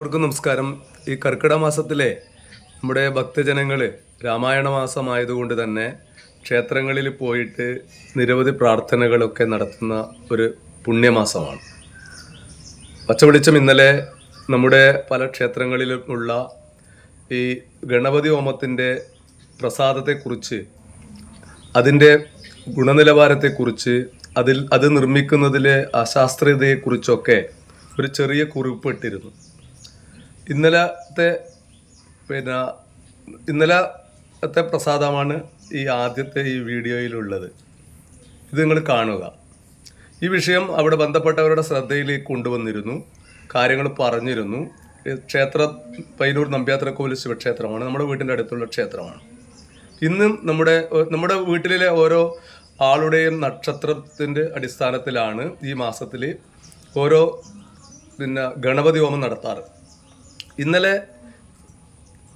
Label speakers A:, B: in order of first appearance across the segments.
A: എല്ലാവർക്കും നമസ്കാരം. ഈ കർക്കിടക മാസത്തിലെ നമ്മുടെ ഭക്തജനങ്ങൾ രാമായണ മാസമായതുകൊണ്ട് തന്നെ ക്ഷേത്രങ്ങളിൽ പോയിട്ട് നിരവധി പ്രാർത്ഥനകളൊക്കെ നടത്തുന്ന ഒരു പുണ്യമാസമാണ്. പച്ചവെളിച്ചം ഇന്നലെ നമ്മുടെ പല ക്ഷേത്രങ്ങളിലുമുള്ള ഈ ഗണപതി ഹോമത്തിന്റെ പ്രസാദത്തെക്കുറിച്ച് അതിന്റെ ഗുണനിലവാരത്തെക്കുറിച്ച് അതിൽ അത് നിർമ്മിക്കുന്നതിലെ അശാസ്ത്രീയതയെക്കുറിച്ചൊക്കെ ഒരു ചെറിയ കുറിപ്പ് ഇട്ടിരുന്നു. ഇന്നലത്തെ പിന്നെ ഇന്നലത്തെ പ്രസാദമാണ് ഈ ആദ്യത്തെ ഈ വീഡിയോയിലുള്ളത്. ഇത് നിങ്ങൾ കാണുക. ഈ വിഷയം അവിടെ ബന്ധപ്പെട്ടവരുടെ ശ്രദ്ധയിലേക്ക് കൊണ്ടുവന്നിരുന്നു. കാര്യങ്ങൾ പറഞ്ഞിരുന്നു. ക്ഷേത്ര പൈനൂർ നമ്പ്യാത്ര നമ്പ്യാത്രക്കോവിൽ ശിവക്ഷേത്രമാണ്. നമ്മുടെ വീട്ടിന്റെ അടുത്തുള്ള ക്ഷേത്രമാണ്. ഇന്നും നമ്മുടെ നമ്മുടെ വീട്ടിലെ ഓരോ ആളുടെയും നക്ഷത്രത്തിന്റെ അടിസ്ഥാനത്തിലാണ് ഈ മാസത്തിൽ ഓരോ പിന്നെ ഗണപതി ഹോമം നടത്താറ്. ഇന്നലെ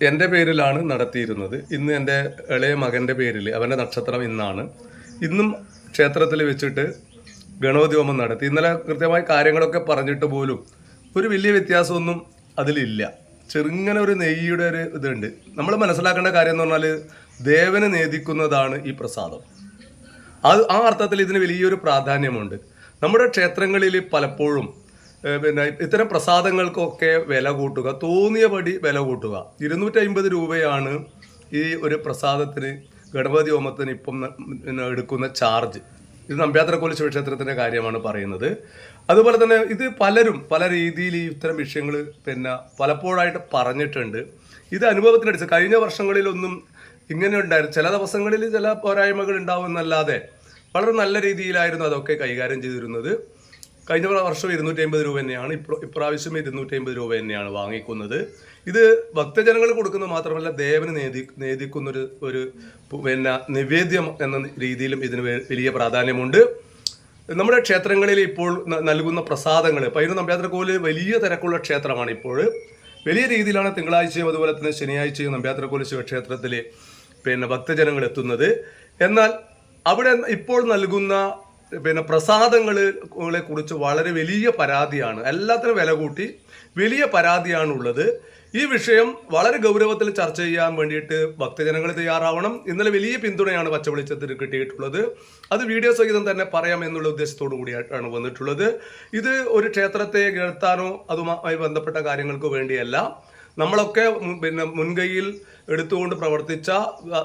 A: എന്റെ പേരിലാണ് നടത്തിയിരുന്നത്. ഇന്ന് എന്റെ ഇളയ മകന്റെ പേരിൽ അവന്റെ നക്ഷത്രം ഇന്നാണ്. ഇന്നും ക്ഷേത്രത്തിൽ വെച്ചിട്ട് ഗണോദ്യോമം നടത്തി. ഇന്നലെ കൃത്യമായി കാര്യങ്ങളൊക്കെ പറഞ്ഞിട്ട് പോലും ഒരു വലിയ വ്യത്യാസമൊന്നും അതിലില്ല. ചെറുങ്ങനെ ഒരു നെയ്യുടെ ഒരു ഇതുണ്ട്. നമ്മൾ മനസ്സിലാക്കേണ്ട കാര്യം എന്ന് പറഞ്ഞാൽ ദേവനെ നേദിക്കുന്നതാണ് ഈ പ്രസാദം. അത് ആ അർത്ഥത്തിൽ ഇതിന് വലിയൊരു പ്രാധാന്യമുണ്ട്. നമ്മുടെ ക്ഷേത്രങ്ങളിൽ പലപ്പോഴും പിന്നെ ഇത്തരം പ്രസാദങ്ങൾക്കൊക്കെ വില കൂട്ടുക. തോന്നിയ പടി വില കൂട്ടുക. ഇരുന്നൂറ്റി അമ്പത് രൂപയാണ് ഈ ഒരു പ്രസാദത്തിന് ഗണപതി ഹോമത്തിന് ഇപ്പം എടുക്കുന്ന ചാർജ്. ഇത് നമ്പ്യാത്രക്കോലി ശിവക്ഷേത്രത്തിന്റെ കാര്യമാണ് പറയുന്നത്. അതുപോലെ തന്നെ ഇത് പലരും പല രീതിയിൽ ഈ ഇത്തരം വിഷയങ്ങൾ പിന്നെ പലപ്പോഴായിട്ട് പറഞ്ഞിട്ടുണ്ട്. ഇത് അനുഭവത്തിനടിച്ച് കഴിഞ്ഞ വർഷങ്ങളിലൊന്നും ഇങ്ങനെ ഉണ്ടായിരുന്നു ചില ദിവസങ്ങളിൽ ചില പോരായ്മകൾ ഉണ്ടാവും എന്നല്ലാതെ വളരെ നല്ല രീതിയിലായിരുന്നു അതൊക്കെ കൈകാര്യം ചെയ്തിരുന്നത്. കഴിഞ്ഞ വർഷം ഇരുന്നൂറ്റി അമ്പത് രൂപ തന്നെയാണ്. ഇപ്പോൾ ഇപ്രാവശ്യം ഇരുന്നൂറ്റി അമ്പത് രൂപ തന്നെയാണ് വാങ്ങിക്കുന്നത്. ഇത് ഭക്തജനങ്ങൾ കൊടുക്കുന്നത് മാത്രമല്ല ദേവന് നേതി നേദിക്കുന്നൊരു ഒരു പിന്നെ നിവേദ്യം എന്ന രീതിയിലും ഇതിന് വലിയ പ്രാധാന്യമുണ്ട്. നമ്മുടെ ക്ഷേത്രങ്ങളിൽ ഇപ്പോൾ നൽകുന്ന പ്രസാദങ്ങൾ പൈനു നമ്പ്യാത്രക്കോൽ വലിയ തിരക്കുള്ള ക്ഷേത്രമാണ് ഇപ്പോൾ. വലിയ രീതിയിലാണ് തിങ്കളാഴ്ചയും അതുപോലെ തന്നെ ശനിയാഴ്ചയും നമ്പ്യാത്രക്കോൽ ശിവക്ഷേത്രത്തിൽ പിന്നെ ഭക്തജനങ്ങൾ എത്തുന്നത്. എന്നാൽ അവിടെ ഇപ്പോൾ നൽകുന്ന പിന്നെ പ്രസാദങ്ങളെ കുറിച്ച് വളരെ വലിയ പരാതിയാണ്. എല്ലാത്തിനും വില കൂട്ടി വലിയ പരാതിയാണുള്ളത്. ഈ വിഷയം വളരെ ഗൗരവത്തിൽ ചർച്ച ചെയ്യാൻ വേണ്ടിയിട്ട് ഭക്തജനങ്ങൾ തയ്യാറാവണം. ഇന്നലെ വലിയ പിന്തുണയാണ് പച്ചവെളിച്ചത്തിന് കിട്ടിയിട്ടുള്ളത്. അത് വീഡിയോ സഹിതം തന്നെ പറയാം എന്നുള്ള ഉദ്ദേശത്തോടു കൂടിയാണ് വന്നിട്ടുള്ളത്. ഇത് ഒരു ക്ഷേത്രത്തെ കേൾത്താനോ അതുമായി ബന്ധപ്പെട്ട കാര്യങ്ങൾക്ക് വേണ്ടിയല്ല. നമ്മളൊക്കെ പിന്നെ മുൻകൈയിൽ എടുത്തുകൊണ്ട് പ്രവർത്തിച്ച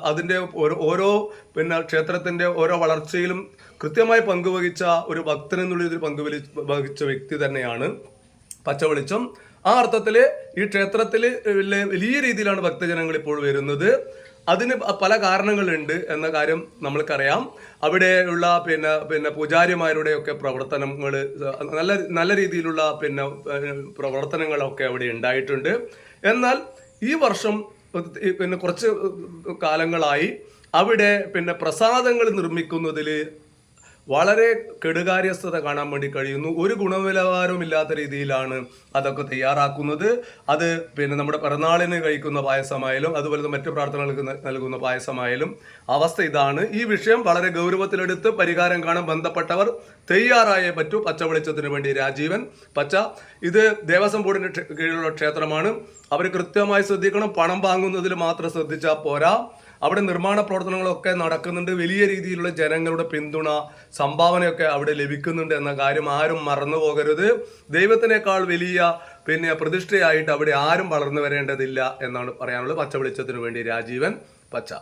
A: അതിന്റെ ഓരോ ഓരോ പിന്നെ ക്ഷേത്രത്തിന്റെ ഓരോ വളർച്ചയിലും കൃത്യമായി പങ്കുവഹിച്ച ഒരു ഭക്തൻ എന്നുള്ള ഇതിൽ പങ്കുവലി വഹിച്ച വ്യക്തി തന്നെയാണ് പച്ചവെളിച്ചം. ആ അർത്ഥത്തിൽ ഈ ക്ഷേത്രത്തിൽ വലിയ രീതിയിലാണ് ഭക്തജനങ്ങൾ ഇപ്പോൾ വരുന്നത്. അതിന് പല കാരണങ്ങളുണ്ട് എന്ന കാര്യം നമ്മൾക്കറിയാം. അവിടെയുള്ള പിന്നെ പിന്നെ പൂജാരിമാരുടെ ഒക്കെ പ്രവർത്തനങ്ങൾ നല്ല നല്ല രീതിയിലുള്ള പിന്നെ പ്രവർത്തനങ്ങളൊക്കെ അവിടെ ഉണ്ടായിട്ടുണ്ട്. എന്നാൽ ഈ വർഷം പിന്നെ കുറച്ച് കാലങ്ങളായി അവിടെ പിന്നെ പ്രസാദങ്ങൾ നിർമ്മിക്കുന്നതിൽ വളരെ കെടുകാര്യസ്ഥത കാണാൻ വേണ്ടി കഴിയുന്നു. ഒരു ഗുണനിലവാരവും ഇല്ലാത്ത രീതിയിലാണ് അതൊക്കെ തയ്യാറാക്കുന്നത്. അത് പിന്നെ നമ്മുടെ പിറന്നാളിന് കഴിക്കുന്ന പായസമായാലും അതുപോലെ മറ്റു പ്രാർത്ഥനകൾക്ക് നൽകുന്ന പായസമായാലും അവസ്ഥ ഇതാണ്. ഈ വിഷയം വളരെ ഗൗരവത്തിലെടുത്ത് പരിഹാരം കാണാൻ ബന്ധപ്പെട്ടവർ തയ്യാറായേ പറ്റൂ. പച്ച വെളിച്ചത്തിന് വേണ്ടി രാജീവൻ. പച്ച ഇത് ദേവസ്വം ബോർഡിന്റെ കീഴിലുള്ള ക്ഷേത്രമാണ്. അവർ കൃത്യമായി ശ്രദ്ധിക്കണം. പണം വാങ്ങുന്നതിൽ മാത്രം ശ്രദ്ധിച്ചാൽ പോരാ. അവിടെ നിർമ്മാണ പ്രവർത്തനങ്ങളൊക്കെ നടക്കുന്നുണ്ട്. വലിയ രീതിയിലുള്ള ജനങ്ങളുടെ പിന്തുണ സംഭാവനയൊക്കെ അവിടെ ലഭിക്കുന്നുണ്ട് എന്ന കാര്യം ആരും മറന്നു പോകരുത്. ദൈവത്തിനേക്കാൾ വലിയ പിന്നെ പ്രതിഷ്ഠയായിട്ട് അവിടെ ആരും വളർന്നു വരേണ്ടതില്ല എന്നാണ് പറയാനുള്ളത്. പച്ച വെളിച്ചത്തിന് വേണ്ടി രാജീവൻ പച്ച.